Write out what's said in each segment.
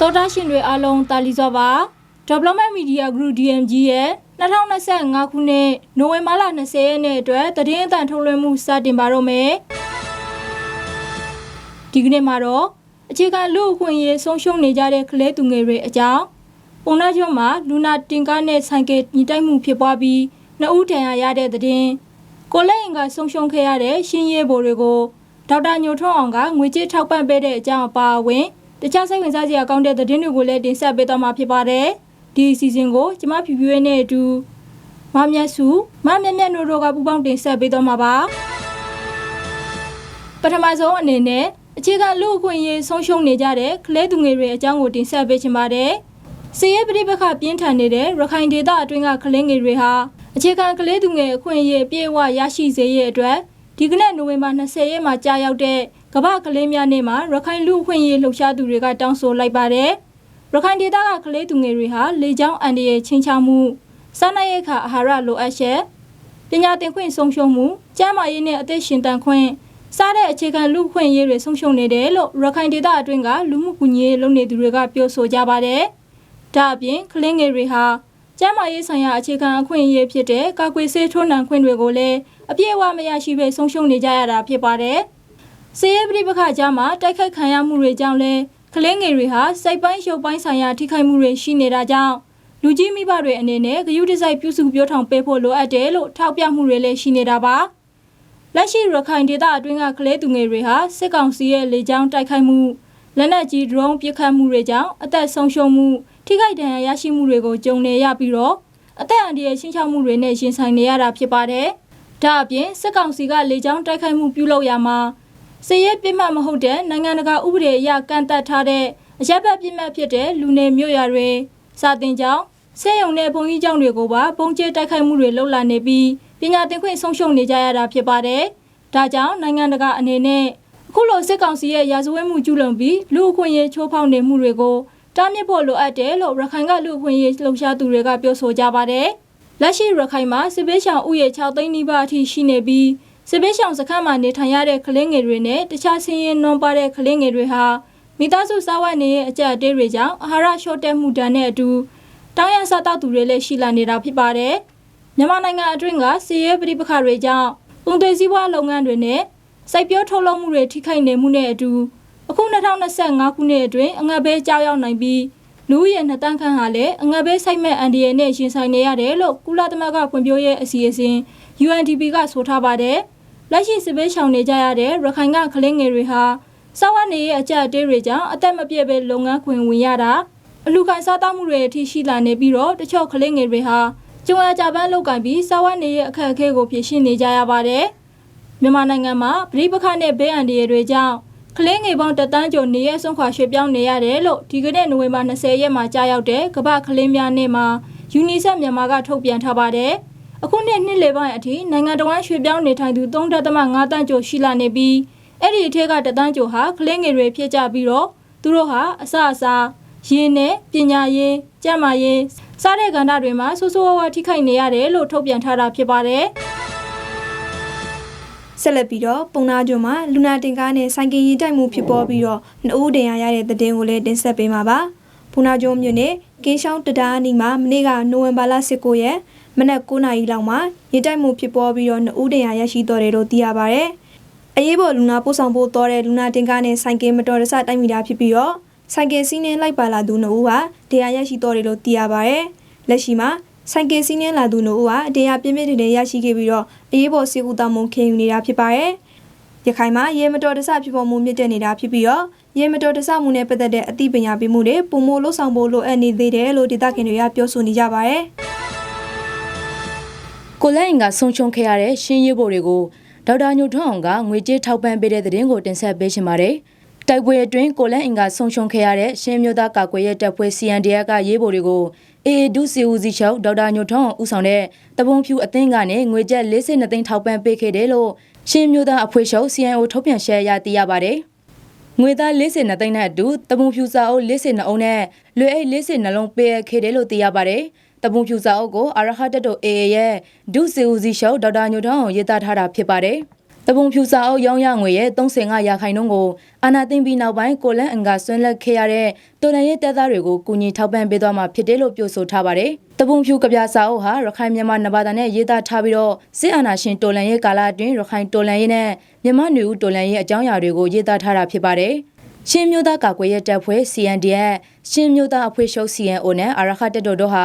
တော်တာရှင်တွေအားလုံးတာလီစောပါ Development Media Group DMG ရဲ့2025ခုနှစ်နိုဝင်ဘာလ20ရက်နေ့အတွက်သတင်းအသံထုတ်လွှင့်မှုစတင်ပါတော့မယ်ဒီကနေ့မှာတော့အခြေခံလူ့အခွင့်အရေးဆုံးရှုံးနေကြတဲ့ကလေးသူငယ်တွေအကြောင်းပုံနှကျွန်းမှာလူနာတင်ကားနဲ့ဆိုင်ကယ်ညီတိုက်မှုဖြစ်ပွားပြီးနှစ်ဦးထံရရတဲ့သတင်းကိုလက်ရင်ကဆုံးရှုံးခဲ့ရတဲ့ရှင်းရဲဘော်တွေကိုဒေါက်တာညိုထွန်းအောင်ကငွေကြေးထောက်ပံ့ပေးတဲ့အကြောင်းအပါအဝင် တခြားစိတ်ဝင်စားစရာကောင်းတဲ့သတင်းတွေကိုလည်းတင်ဆက်ပေးသွားမှာဖြစ်ပါတယ်။ဒီအစီအစဉ်ကိုကျမဖြူဖြူရဲ့နဲ့အတူမမြတ်စုမမြတ်မြတ်တို့တို့ကပူးပေါင်းတင်ဆက်ပေးသွားမှာပါ။ပထမဆုံးအနေနဲ့အခြေခံလူ့အခွင့်အရေးဆုံးရှုံးနေကြတဲ့ကလေးသူငယ်တွေအကြောင်းကိုတင်ဆက်ပေးချင်ပါတယ်။စီးရဲပဋိပက္ခပြင်းထန်နေတဲ့ရခိုင်ဒေသအတွင်းကကလေးငယ်တွေဟာအခြေခံကလေးသူငယ်အခွင့်အရေးအပြည့်အဝရရှိစေရတဲ့အတွက်ဒီကနေ့နိုဝင်ဘာ20ရက်မှာကြာရောက်တဲ့ ကမ္ဘာကလေးများနေ့မှာရခိုင်လူ့အခွင့်အရေးလှုပ်ရှားသူတွေကတောင်းဆိုလိုက်ပါတယ်။ရခိုင်ဒေသကကလေးသူငယ်တွေဟာလေကြောင်းအန္တရာယ်ချင်းချမှုစားနပ်ရိက္ခာအာဟာရလိုအပ်ချက်ပညာသင်ခွင့်ဆုံးရှုံးမှုကျန်းမာရေးနဲ့အသက်ရှင်တန်ခွင့်စားတဲ့အခြေခံလူ့အခွင့်အရေးတွေဆုံးရှုံးနေတယ်လို့ရခိုင်ဒေသအတွင်းကလူမှုကူညီရေးလုပ်နေသူတွေကပြောဆိုကြပါတယ်။ဒါအပြင်ကလေးငယ်တွေဟာကျန်းမာရေးဆိုင်ရာအခြေခံအခွင့်အရေးဖြစ်တဲ့ကာကွယ်ဆေးထိုးနှံခွင့်တွေကိုလည်းအပြည့်အဝမရရှိဘဲဆုံးရှုံးနေကြရတာဖြစ်ပါတယ်။ ဆေးရပဋိပက္ခကြားမှာတိုက်ခိုက်ခံရမှုတွေကြောင့်လည်းကလေးငယ်တွေဟာစိတ်ပိုင်းရုပ်ပိုင်းဆိုင်ရာထိခိုက်မှုတွေရှိနေတာကြောင့်လူကြီးမိဘတွေအနေနဲ့ဂရုတစိုက်ပြုစုပြောထောင်ပေးဖို့လိုအပ်တယ်လို့ထောက်ပြမှုတွေလည်းရှိနေတာပါ။လက်ရှိရခိုင်ဒေသအတွင်းကကလေးသူငယ်တွေဟာစစ်ကောင်စီရဲ့လေကြောင်းတိုက်ခိုက်မှုလက်နက်ကြီးဒရုန်းပစ်ခတ်မှုတွေကြောင့်အသက်ဆုံးရှုံးမှုထိခိုက်ဒဏ်ရာရရှိမှုတွေကိုကြုံနေရပြီးတော့အသက်အန္တရာယ်ရှင်းချမှုတွေနဲ့ရင်ဆိုင်နေရတာဖြစ်ပါတယ်။ဒါအပြင်စစ်ကောင်စီကလေကြောင်းတိုက်ခိုက်မှုပြုလုပ်ရမှာ စည်ရဲပြစ်မှတ်မဟုတ်တဲ့နိုင်ငံတကာဥပဒေအရကန့်သတ်ထားတဲ့အရက်ဘက်ပြစ်မှတ်ဖြစ်တဲ့လူနေမြို့ရွာတွေစာတင်ကြောင်းဆေးရုံနဲ့ဘုံကြီးကျောင်းတွေကိုပါပုံကျဲတိုက်ခိုက်မှုတွေလှုပ်လာနေပြီးပညာသင်ခွင့်ဆုံးရှုံးနေကြရတာဖြစ်ပါတယ်။ဒါကြောင့်နိုင်ငံတကာအနေနဲ့အခုလိုစစ်ကောင်စီရဲ့ရာဇဝတ်မှုကျူးလွန်ပြီးလူအခွင့်အရေးချိုးဖောက်နေမှုတွေကိုတားမြစ်ဖို့လိုအပ်တယ်လို့ရခိုင်ကလူအခွင့်အရေးလှုပ်ရှားသူတွေကပြောဆိုကြပါတယ်။လက်ရှိရခိုင်မှာစစ်ပေးရှောင်ဥယျာဉ်6သိန်းနီးပါးအထိရှိနေပြီး စစ်ပေးရှောင်စခန်းမှာနေထိုင်ရတဲ့ကလေးငယ်တွေနဲ့တခြားဆင်းရဲနွမ်းပါတဲ့ကလေးငယ်တွေဟာမိသားစုစားဝတ်နေရဲ့အကြက်အသေးတွေကြောင့်အာဟာရလျှော့တက်မှုတန်းနဲ့အတူတောင်းရစားတောက်သူတွေလည်းရှိလာနေတာဖြစ်ပါတယ်။မြန်မာနိုင်ငံအတွင်းကစီးရဲပဋိပက္ခတွေကြောင့်ပုံသွေးစည်းပွားလုပ်ငန်းတွေနဲ့စိုက်ပျိုးထုတ်လုပ်မှုတွေထိခိုက်နေမှုနဲ့အတူအခု2025ခုနှစ်အတွင်းအငတ်ဘေးကြောက်ရောက်နိုင်ပြီးလူဦးရေနှစ်တန်းခန့်ဟာလည်းအငတ်ဘေးဆိုင်မဲ့အန်ဒီရဲနဲ့ရှင်ဆိုင်နေရတယ်လို့ကုလသမဂ္ဂဖွံ့ဖြိုးရေးအစီအစဉ် UNDP ကဆိုထားပါတယ်။ လက်ရှိစစ်ဘေးရှောင်နေကြရတဲ့ရခိုင်ကကလေးငယ်တွေဟာစောက်ဝတ်နေရဲ့အကြက်အသေးတွေကြောင့်အသက်မပြည့်ပဲလုပ်ငန်းခွင်ဝင်ရတာအလူခံစားတောက်မှုတွေအထိရှိလာနေပြီးတော့တချို့ကလေးငယ်တွေဟာကျုံရကြပန်းလောက်ကင်ပြီးစောက်ဝတ်နေရဲ့အခက်အခဲကိုဖြေရှင်းနေကြရပါတယ်။မြန်မာနိုင်ငံမှာပြည်ပခတ်နဲ့ဘေးအန္တရာယ်တွေကြောင့်ကလေးငယ်ပေါင်းတသန်းကျော်နေရဆုံးခွာရွှေ့ပြောင်းနေရတယ်လို့ဒီကနေ့နိုဝင်ဘာ20ရက်မှာကြာရောက်တဲ့ကမ္ဘာကလေးများနေ့မှာယူနီဆက်မြန်မာကထုတ်ပြန်ထားပါတယ်။ အခုနှစ်နှစ်လေပိုင်းအထိနိုင်ငံတော်ဝန်ရွှေ့ပြောင်းနေထိုင်သူ3.5တန်းကျော်ရှိလာနေပြီးအဲ့ဒီအထက်ကတသန်းကျော်ဟာကလေးငယ်တွေဖြစ်ကြပြီးတော့သူတို့ဟာအစအစာရင်းနဲ့ပညာရေးကျန်းမာရေးစားတဲ့ကဏ္ဍတွေမှာဆိုးဆိုးဝါးဝါထိခိုက်နေရတယ်လို့ထုတ်ပြန်ထားတာဖြစ်ပါတယ်။ဆက်လက်ပြီးတော့ပုံနာကျွန်းမှာလူနာတင်ကားနဲ့ဆိုင်ကယ်ရင်တိုက်မှုဖြစ်ပေါ်ပြီးတော့နှိုးတင်ရရတဲ့တဲ့တင်ကိုလည်းတင်ဆက်ပေးမှာပါ။ပုံနာကျွန်းမြို့နယ်ကင်းရှောင်းတဒါအနီမှာမနေ့ကနိုဝင်ဘာလ19ရက် မနက်9:00နာရီလောက်မှာရင်တိုက်မှုဖြစ်ပေါ်ပြီးတော့နှိုးတင်ရရရှိတော်တယ်လို့သိရပါဗျ။အရေးပေါ်လူနာပို့ဆောင်ဖို့တော်တဲ့လူနာတင်ကားနဲ့ဆိုင်ကယ်မတော်တဆတိုက်မိတာဖြစ်ပြီးတော့ဆိုင်ကယ်စီးနှင်းလိုက်ပါလာသူနှုတ်ဟာတရားရရှိတော်တယ်လို့သိရပါဗျ။လက်ရှိမှာဆိုင်ကယ်စီးနှင်းလာသူတို့ဟာတရားပြင်းပြင်းထန်ထန်ရရှိခဲ့ပြီးတော့အရေးပေါ်စေကူတာမှုခင်ယူနေတာဖြစ်ပါတယ်။ရခိုင်မှာရေမတော်တဆဖြစ်ပေါ်မှုမြင့်တက်နေတာဖြစ်ပြီးတော့ရေမတော်တဆမှုနဲ့ပတ်သက်တဲ့အသိပညာပေးမှုတွေပုံမို့လှုပ်ဆောင်ဖို့လိုအပ်နေသေးတယ်လို့ဒေသခံတွေကပြောဆိုနေကြပါတယ် ကိုလက်အင်ကဆုံးရှုံးခဲ့ရတဲ့ရှင်းရဖို့တွေကိုဒေါက်တာညိုထွန်းအောင်ကငွေကြေးထောက်ပံ့ပေးတဲ့သတင်းကိုတင်ဆက်ပေးရှင်ပါတယ်။တိုက်ပွဲအတွင်းကိုလက်အင်ကဆုံးရှုံးခဲ့ရတဲ့ရှင်းမျိုးသားကာကွယ်ရေးတပ်ဖွဲ့ CNDF ကရေးပေါ်တွေကိုအေအေဒုစီဦးစီချုပ်ဒေါက်တာညိုထွန်းအောင်ဦးဆောင်တဲ့တပုံဖြူအသင်းကနေငွေကျပ်42သိန်းထောက်ပံ့ပေးခဲ့တယ်လို့ရှင်းမျိုးသားအဖွဲ့ချုပ် CNO ထုတ်ပြန်ရှယ်ရသိရပါတယ်။ငွေသား42သိန်းနဲ့အတူတပုံဖြူစာအုပ်42အုပ်နဲ့လွေအိတ်40နှလုံးပေးခဲ့တယ်လို့သိရပါတယ်။ တပုံဖြူစာအုပ်ကိုအာရဟတတု AA ရဲ့ဒုစီဦးစီချုပ်ဒေါက်တာညိုထွန်းအောင်ရေးသားထားတာဖြစ်ပါတယ်။တပုံဖြူစာအုပ်ရောင်းရငွေရဲ့35ရာခိုင်နှုန်းကိုအာနာသိမ့်ပြီးနောက်ပိုင်းကိုလန်အင်္ဂါဆွမ်းလက်ခဲ့ရတဲ့တော်လန်ရေးတပ်သားတွေကိုကူညီထောက်ပံ့ပေးသွားမှာဖြစ်တယ်လို့ပြောဆိုထားပါတယ်။တပုံဖြူကဗျာစာအုပ်ဟာရခိုင်မြန်မာနဘာသာနဲ့ရေးသားထားပြီးတော့စစ်အာဏာရှင်တော်လန်ရေးကာလအတွင်းရခိုင်တော်လန်ရေးနဲ့မြန်မာနေဦးတော်လန်ရေးအကြောင်းအရာတွေကိုရေးသားထားတာဖြစ်ပါတယ်။ ရှင်းမျိုးသားကာကွယ်ရေးတပ်ဖွဲ့ CNDF ရှင်းမျိုးသားအဖွဲ့ချုပ် CNO နဲ့အာရခတပ်တော်တို့ဟာ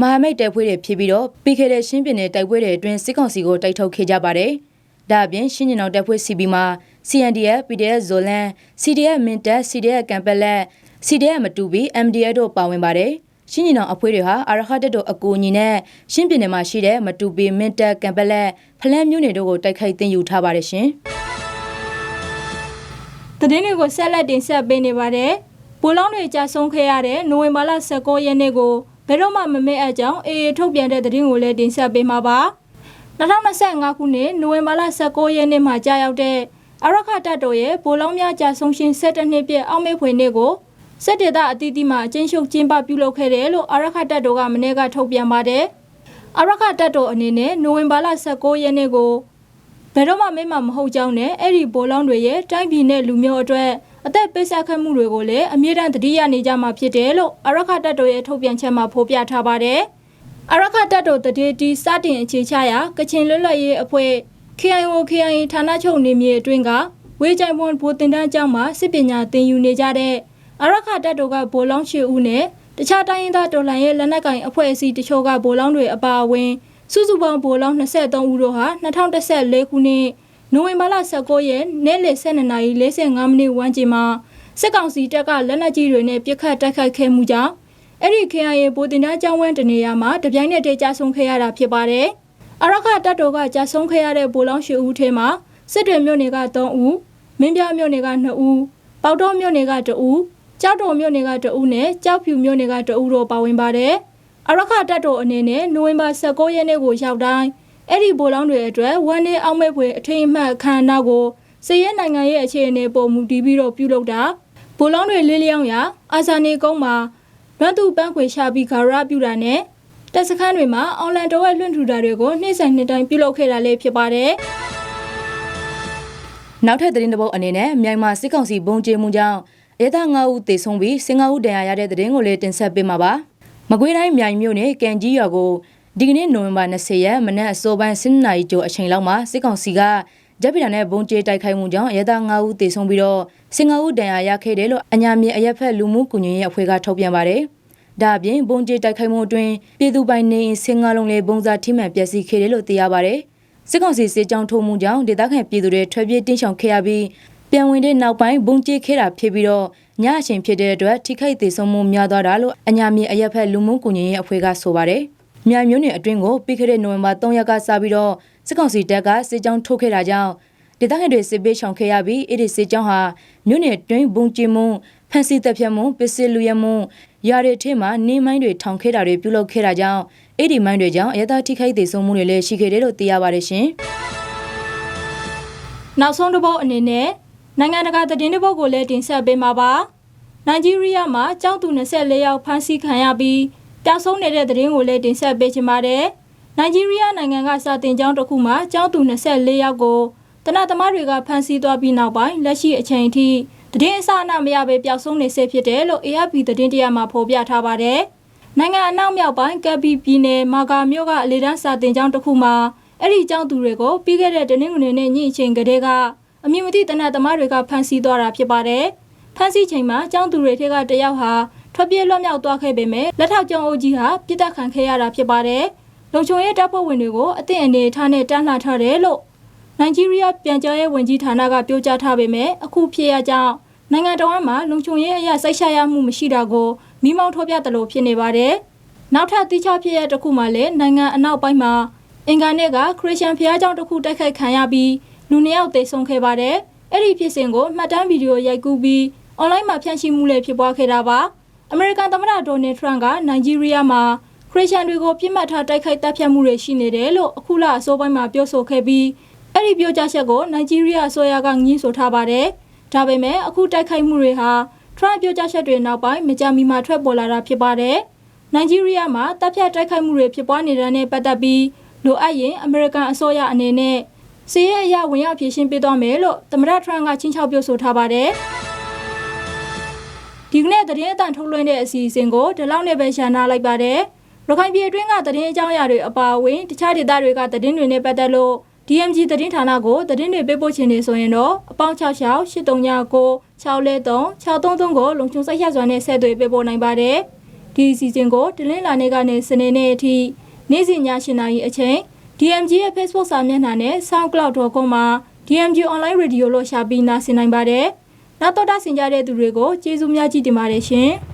မဟာမိတ်တပ်ဖွဲ့တွေဖြစ်ပြီးတော့ပြီးခဲ့တဲ့ရှင်းပြည်နယ်တိုက်ပွဲတွေအတွင်းစစ်ကောင်စီကိုတိုက်ထုတ်ခဲ့ကြပါတယ်။ဒါအပြင်ရှင်းညင်အောင်တပ်ဖွဲ့ CB မှာ CNDF PDF ဇိုလန် CDF မင်တက် CDF ကံပက်လက် CDF မတူဘီ MDF တို့ပါဝင်ပါတယ်။ရှင်းညင်အောင်အဖွဲ့တွေဟာအာရခတပ်တော်အကူအညီနဲ့ရှင်းပြည်နယ်မှာရှိတဲ့မတူဘီမင်တက်ကံပက်လက်ဖလန်းမျိုးနယ်တို့ကိုတိုက်ခိုက်သိမ်းယူထားပါတယ်ရှင်။ သတင်းတွေကိုဆက်လက်တင်ဆက်ပေးနေပါတယ်။ပိုလောင်းတွေကြာဆုံးခဲ့ရတဲ့နိုဝင်ဘာလ19ရက်နေ့ကိုဘယ်တော့မှမမေ့အပ်ကြောင်းအေအေထုတ်ပြန်တဲ့သတင်းကိုလည်းတင်ဆက်ပေးမှာပါ။2025ခုနှစ်နိုဝင်ဘာလ19ရက်နေ့မှာကြာရောက်တဲ့အရခတပ်တော်ရဲ့ပိုလောင်းများကြာဆုံးရှင်17နှစ်ပြည့်အောင်မေဖွေနေ့ကိုစစ်ဒေသအသီးသီးမှာအကျဉ်းချုပ်ကျင်းပပြုလုပ်ခဲ့တယ်လို့အရခတပ်တော်ကမနေ့ကထုတ်ပြန်ပါတယ်။အရခတပ်တော်အနေနဲ့နိုဝင်ဘာလ19ရက်နေ့ကို ဘယ်တော့မှမေ့မှာမဟုတ်ကြောင်းနဲ့အဲ့ဒီဘိုးလောင်းတွေရဲ့တိုင်းပြည်နဲ့လူမျိုးအတွက်အသက်ပေးဆက်ခတ်မှုတွေကိုလည်းအမြဲတမ်းသတိရနေကြမှာဖြစ်တယ်လို့အရခတပ်တော်ရဲ့ထုတ်ပြန်ချက်မှာဖော်ပြထားပါတယ်။အရခတပ်တော်တတိတီစတင်အခြေချရာကချင်လွတ်လပ်ရေးအဖွဲ့ KIO KIA ဌာနချုပ်နေမြေအတွင်းကဝေးကြိုင်ပွန်ဘိုတင်တန်းကျောင်းမှာစစ်ပညာသင်ယူနေကြတဲ့အရခတပ်တော်ကဘိုးလောင်းရှိဦးနဲ့တခြားတိုင်းရင်းသားတော်လှန်ရေးလက်နက်ကင်အဖွဲ့အစည်းတချို့ကဘိုးလောင်းတွေအပါအဝင် စုစုပေါင်းဗိုလ်လောင်း23ဦးတို့ဟာ2014ခုနှစ်နိုဝင်ဘာလ19ရက်နေ့လယ်12:45မိနစ်ဝန်းကျင်မှာစစ်ကောင်စီတပ်ကလက်နက်ကြီးတွေနဲ့ပစ်ခတ်တိုက်ခိုက်ခဲ့မှုကြောင့်အဲ့ဒီ KIA ဗိုလ်တင်သားကျောင်းဝန်းတနေရာမှာတပြိုင်နက်တည်းကြာဆုံးခဲ့ရတာဖြစ်ပါတယ်။အရခတပ်တော်ကကြာဆုံးခဲ့ရတဲ့ဗိုလ်လောင်း10ဦးထဲမှာစစ်တွေမြို့နယ်က3ဦး၊မင်းပြမြို့နယ်က2ဦး၊ပေါတော်မြို့နယ်က2ဦး၊ကြောက်တော်မြို့နယ်က2ဦးနဲ့ကြောက်ဖြူမြို့နယ်က2ဦးတို့ပါဝင်ပါတယ်။ အရခတပ်တော်အနေနဲ့နိုဝင်ဘာ19ရက်နေ့ကိုရောက်တိုင်းအဲ့ဒီဗိုလ်လောင်းတွေအတွက်ဝန်နေအောင်မဲ့ဖွယ်အထိမ်းအမှတ်အခမ်းအနားကိုစည်ရဲနိုင်ငံရဲ့အခြေအနေပုံမူတည်ပြီးတော့ပြုလုပ်တာဗိုလ်လောင်းတွေလေးလျောင်းရာအာဇာနည်ကုန်းမှာလွမ်းသူပန်းခွေရှာပြီးဂါရပြုတာနဲ့တပ်စခန်းတွေမှာအွန်လိုင်းတော်ဝက်လွှင့်ထူတာတွေကိုနှိမ့်ဆိုင်နှစ်တိုင်းပြုလုပ်ခဲ့တာလည်းဖြစ်ပါတယ်နောက်ထပ်သတင်းတစ်ပုဒ်အနေနဲ့မြန်မာစစ်ကောင်စီဘုံကျဲမှုကြောင့်ရဲသား9ဦးသေဆုံးပြီး15ဦးဒဏ်ရာရတဲ့သတင်းကိုလည်းတင်ဆက်ပေးမှာပါ။ မကွေးတိုင်းမြိုင်မြို့နယ်ကံကြီးရွာကိုဒီကနေ့နိုဝင်ဘာ20ရက်မနက်အစောပိုင်း7နာရီကျော်အချိန်လောက်မှာစစ်ကောင်စီကဂျပီတာနဲ့ဘုံကျဲတိုက်ခိုက်မှုကြောင့်ရဲသား9ဦးသေဆုံးပြီးတော့15ဦးဒဏ်ရာရခဲ့တယ်လို့အညာမြင့်အရက်ဖက်လူမှုကူညီရေးအဖွဲ့ကထုတ်ပြန်ပါတယ်။ဒါအပြင်ဘုံကျဲတိုက်ခိုက်မှုအတွင်းပြည်သူပိုင်နေအိမ်15လုံးလေးဘုံစားထိမှန်ပျက်စီးခဲ့တယ်လို့သိရပါတယ်။စစ်ကောင်စီစစ်ကြောင်းထိုးမှုကြောင့်ဒေသခံပြည်သူတွေထွက်ပြေးတင်းရှောင်ခဲ့ရပြီးပြန်ဝင်တဲ့နောက်ပိုင်းဘုံကျဲခဲ့တာဖြစ်ပြီးတော့ ညအချိန်ဖြစ်တဲ့အတွက်ထိခိုက်သေးဆုံးမှုများသွားတာလို့အညာမြေအရက်ဖက်လူမှုကူညီရေးအဖွဲ့ကဆိုပါတယ်။မြိုင်မျိုးနယ်အတွင်းကိုပြီးခဲ့တဲ့နိုဝင်ဘာ3ရက်ကစပြီးတော့စစ်ကောင်စီတပ်ကစစ်ကြောင်းထိုးခဲ့တာကြောင့်ဒေသခံတွေစစ်ပေးရှောင်ခဲ့ရပြီးအဲ့ဒီစစ်ကြောင်းဟာမြို့နယ်တွင်းဘုံကျဲမှုဖန်စီတပ်ဖြတ်မှုပစ္စည်းလူရမှုရာတွေထဲမှာနေမိုင်းတွေထောင်ခဲ့တာတွေပြုလုပ်ခဲ့တာကြောင့်အဲ့ဒီမိုင်းတွေကြောင့်အရသာထိခိုက်သေးဆုံးမှုတွေလည်းရှိခဲ့တယ်လို့သိရပါတယ်ရှင်။နောက်ဆုံးတစ်ပုတ်အနေနဲ့ နိုင်ငံတကာသတင်းတစ်ပုတ်ကိုလည်းတင်ဆက်ပေးမှာပါ။နိုင်ဂျီးရီးယားမှာကျောင်းသူ24ယောက်ဖမ်းဆီးခံရပြီးပျောက်ဆုံးနေတဲ့သတင်းကိုလည်းတင်ဆက်ပေးချင်ပါတယ်။နိုင်ဂျီးရီးယားနိုင်ငံကစာတင်ကျောင်းတစ်ခုမှာကျောင်းသူ24ယောက်ကိုတနတ်သမားတွေကဖမ်းဆီးသွားပြီးနောက်ပိုင်းလက်ရှိအချိန်ထိသတင်းအစအနမရဘဲပျောက်ဆုံးနေဆဲဖြစ်တယ်လို့ AFP သတင်းတရမှာဖော်ပြထားပါတယ်။နိုင်ငံအနောက်မြောက်ပိုင်းကပ်ပီပြည်နယ်မာဂါမြို့ကအလေတန်းစာတင်ကျောင်းတစ်ခုမှာအဲ့ဒီကျောင်းသူတွေကိုပြီးခဲ့တဲ့တနင်္ဂနွေနေ့ညအချိန်ကတည်းက အမည်မသိတနတ်သမားတွေကဖမ်းဆီးသွားတာဖြစ်ပါတယ်။ဖမ်းဆီးချိန်မှာကျောင်းသူတွေထက်ကတယောက်ဟာထွက်ပြေးလွတ်မြောက်သွားခဲ့ပေမဲ့လက်ထောက်ကျောင်းအုပ်ကြီးဟာပြစ်ဒဏ်ခံခဲ့ရတာဖြစ်ပါတယ်။လုံခြုံရေးတပ်ဖွဲ့ဝင်တွေကိုအသင့်အနေထားနဲ့တန်းလှထားတယ်လို့နိုင်ဂျီးရီးယားပြန်ကြားရေးဝန်ကြီးဌာနကပြောကြားထားပေမဲ့အခုဖြစ်ရကြောင်းနိုင်ငံတော်မှာလုံခြုံရေးအရာစိတ်ချရမှုမရှိတာကိုမိမောင်းထောပြသလိုဖြစ်နေပါတယ်။နောက်ထပ်တိကျဖြစ်ရတစ်ခုမှလည်းနိုင်ငံအနောက်ပိုင်းမှာအင်္ဂါနေ့ကခရစ်ယာန်ဘုရားကျောင်းတစ်ခုတိုက်ခိုက်ခံရပြီး လူနှစ်ယောက်သေဆုံးခဲ့ပါတယ်။အဲ့ဒီဖြစ်စဉ်ကိုမှတ်တမ်းဗီဒီယိုရိုက်ကူးပြီးအွန်လိုင်းမှာဖြန့်ချိမှုလည်းဖြစ်ပွားခဲ့တာပါ။အမေရိကန်သမ္မတဒေါ်နယ်ထရန့်ကနိုင်ဂျီးရီးယားမှာခရစ်ယာန်တွေကိုပြစ်မှတ်ထားတိုက်ခိုက်တပ်ဖြတ်မှုတွေရှိနေတယ်လို့အခုလအစောပိုင်းမှာပြောဆိုခဲ့ပြီးအဲ့ဒီပြောကြားချက်ကိုနိုင်ဂျီးရီးယားအစိုးရကငြင်းဆိုထားပါတယ်။ဒါပေမဲ့အခုတိုက်ခိုက်မှုတွေဟာထရန့်ပြောကြားချက်တွေနောက်ပိုင်းမကြာမီမှာထွက်ပေါ်လာတာဖြစ်ပါတယ်။နိုင်ဂျီးရီးယားမှာတပ်ဖြတ်တိုက်ခိုက်မှုတွေဖြစ်ပွားနေတာနဲ့ပတ်သက်ပြီးလိုအပ်ရင်အမေရိကန်အစိုးရအနေနဲ့ စီးရဲအရဝင်ရောက်ဖြည့်ရှင်းပေးသွားမယ်လို့သမ္မတထရန့်ကချင်းချောက်ပြောဆိုထားပါတယ်ဒီကနေ့သတင်းအတန်ထုတ်လွှင့်တဲ့အစီအစဉ်ကိုဒီလောက်နဲ့ပဲရှာနာလိုက်ပါတယ်ရခိုင်ပြည်အတွင်းကသတင်းအကြောင်းအရာတွေအပါအဝင်တခြားဒေသတွေကသတင်းတွေနဲ့ပတ်သက်လို့ DMG သတင်းဌာနကိုသတင်းတွေပေးပို့ခြင်းနေဆိုရင်တော့အပေါင်း66 8339 6lethree 633ကိုလုံချုံစိတ်ရစွာနဲ့ဆက်သွယ်ပေးပို့နိုင်ပါတယ်ဒီအစီအစဉ်ကိုတလင်းလာနေကနေစနေနေ့အထိနေ့စဉ်ည7:00နာရီအချိန် DMG ရဲ့ Facebook စာမျက်နှာနဲ့ soundcloud.com မှာ DMG online radio လို့ရှာပြီးနားဆင်နိုင်ပါတယ်နောက်တော့တာဆင်ကြတဲ့သူတွေကိုကျေးဇူးများကြီးတင်ပါတယ်ရှင်။